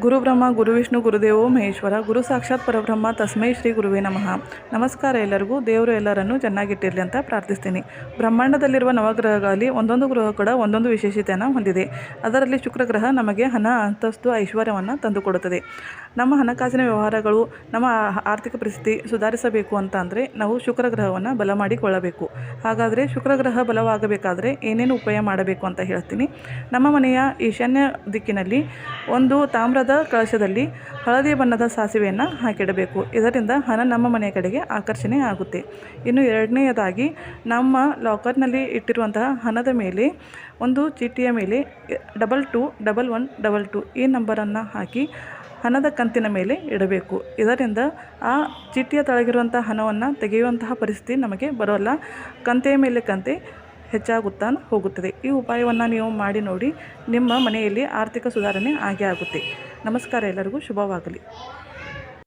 ಗುರುಬ್ರಹ್ಮ ಗುರುವಿಷ್ಣು ಗುರುದೇವೋ ಮಹೇಶ್ವರ, ಗುರು ಸಾಕ್ಷಾತ್ ಪರಬ್ರಹ್ಮ, ತಸ್ಮೈ ಶ್ರೀ ಗುರುವೇ ನಮಃ. ನಮಸ್ಕಾರ ಎಲ್ಲರಿಗೂ. ದೇವರು ಎಲ್ಲರನ್ನೂ ಚೆನ್ನಾಗಿಟ್ಟಿರಲಿ ಅಂತ ಪ್ರಾರ್ಥಿಸ್ತೀನಿ. ಬ್ರಹ್ಮಾಂಡದಲ್ಲಿರುವ ನವಗ್ರಹಗಳಲ್ಲಿ ಒಂದೊಂದು ಗ್ರಹ ಕೂಡ ಒಂದೊಂದು ವಿಶೇಷತೆಯನ್ನು ಹೊಂದಿದೆ. ಅದರಲ್ಲಿ ಶುಕ್ರಗ್ರಹ ನಮಗೆ ಹಣ, ಅಂತಸ್ತು, ಐಶ್ವರ್ಯವನ್ನು ತಂದುಕೊಡುತ್ತದೆ. ನಮ್ಮ ಹಣಕಾಸಿನ ವ್ಯವಹಾರಗಳು, ನಮ್ಮ ಆರ್ಥಿಕ ಪರಿಸ್ಥಿತಿ ಸುಧಾರಿಸಬೇಕು ಅಂತ ಅಂದರೆ ನಾವು ಶುಕ್ರಗ್ರಹವನ್ನು ಬಲ ಮಾಡಿಕೊಳ್ಳಬೇಕು. ಹಾಗಾದರೆ ಶುಕ್ರಗ್ರಹ ಬಲವಾಗಬೇಕಾದರೆ ಏನೇನು ಉಪಾಯ ಮಾಡಬೇಕು ಅಂತ ಹೇಳ್ತೀನಿ. ನಮ್ಮ ಮನೆಯ ಈಶಾನ್ಯ ದಿಕ್ಕಿನಲ್ಲಿ ಒಂದು ತಾಮ್ರದ ಕಳಶದಲ್ಲಿ ಹಳದಿ ಬಣ್ಣದ ಸಾಸಿವೆಯನ್ನು ಹಾಕಿಡಬೇಕು. ಇದರಿಂದ ಹಣ ನಮ್ಮ ಮನೆಯ ಕಡೆಗೆ ಆಕರ್ಷಣೆ ಆಗುತ್ತೆ. ಇನ್ನು ಎರಡನೆಯದಾಗಿ, ನಮ್ಮ ಲಾಕರ್ನಲ್ಲಿ ಇಟ್ಟಿರುವಂತಹ ಹಣದ ಮೇಲೆ, ಒಂದು ಚೀಟಿಯ ಮೇಲೆ, double two, double one, double two ಈ ನಂಬರನ್ನು ಹಾಕಿ ಹಣದ ಕಂತಿನ ಮೇಲೆ ಇಡಬೇಕು. ಇದರಿಂದ ಆ ಚೀಟಿಯ ತಳಗಿರುವಂಥ ಹಣವನ್ನು ತೆಗೆಯುವಂತಹ ಪರಿಸ್ಥಿತಿ ನಮಗೆ ಬರೋಲ್ಲ. ಕಂತೆಯ ಮೇಲೆ ಕಂತೆ ಹೆಚ್ಚಾಗುತ್ತಾ ಹೋಗುತ್ತದೆ. ಈ ಉಪಾಯವನ್ನು ನೀವು ಮಾಡಿ ನೋಡಿ, ನಿಮ್ಮ ಮನೆಯಲ್ಲಿ ಆರ್ಥಿಕ ಸುಧಾರಣೆ ಆಗೇ ಆಗುತ್ತೆ. ನಮಸ್ಕಾರ ಎಲ್ಲರಿಗೂ ಶುಭವಾಗಲಿ.